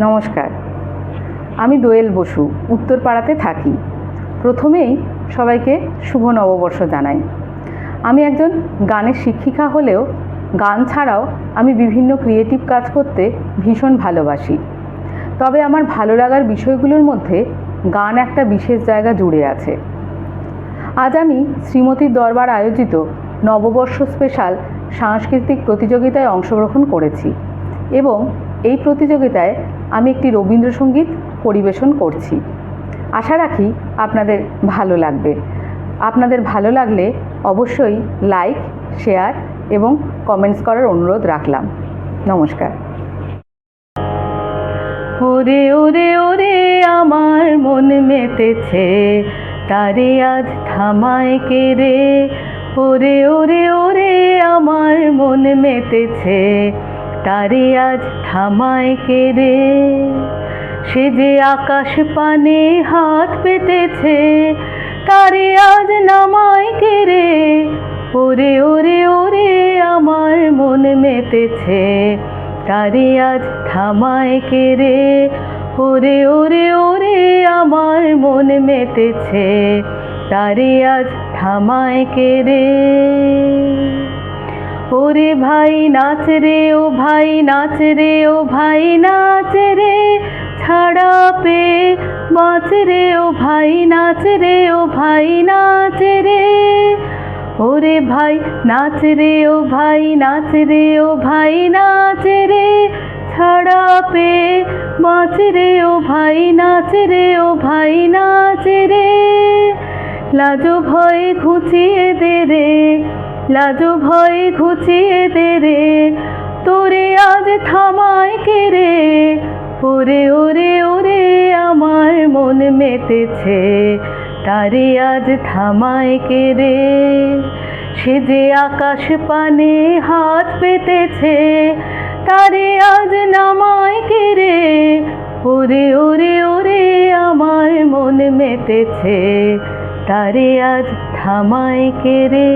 নমস্কার। আমি দোয়েল বসু, উত্তরপাড়াতে থাকি। প্রথমেই সবাইকে শুভ নববর্ষ জানাই। আমি একজন গানের শিক্ষিকা হলেও গান ছাড়াও আমি বিভিন্ন ক্রিয়েটিভ কাজ করতে ভীষণ ভালোবাসি। তবে আমার ভালো লাগার বিষয়গুলোর মধ্যে গান একটা বিশেষ জায়গা জুড়ে আছে। আজ আমি শ্রীমতীর দরবার আয়োজিত নববর্ষ স্পেশাল সাংস্কৃতিক প্রতিযোগিতায় অংশগ্রহণ করেছি এবং এই প্রতিযোগিতায় আমি একটি রবীন্দ্রসঙ্গীত পরিবেশন করছি। আশা রাখি আপনাদের ভালো লাগবে। আপনাদের ভালো লাগলে অবশ্যই লাইক, শেয়ার এবং কমেন্টস করার অনুরোধ রাখলাম। নমস্কার। ওরে ওরে ওরে, আমার মন মেতেছে, তারে আজ থামায় কে রে? ওরে ওরে ওরে, আমার মন মেতেছে তারে আজ থামায় কে রে সে যে আকাশ পানে হাত পেতেছে, তারে আজ নামায় কে রে ওরে ওরে ওরে, আমার মন মেতেছে, তারে আজ থামায় কে রে ওরে ওরে ওরে, আমার মন মেতেছে, তারে আজ থামায় কে রে ওরে ভাই নাচ রে ও ভাই নাচ রে ও ভাই নাচ রে ছাড়া পে বাঁচ রে ও ভাই নাচ রে ও ভাই নাচ রে ওরে ভাই নাচ রে ও ভাই নাচ রে ও ভাই নাচ রে ছাড়া পে বাঁচ রে ও ভাই নাচ রে ও ভাই নাচ রে লাজো ভয় ঘুচিয়ে দে রে লাজো ভয় ঘুচিয়ে দে রে। তোরে আজ থামায় কে রে? ওরে ওরে ওরে, আমার মন মেতেছে। তারে আজ থামায় কে রে? সে যে আকাশ পানে হাত পেতেছে, তারে আজ নামায় কে রে? ওরে ওরে ওরে, আমার মন মেতেছে। তারে আজ থামায় কে রে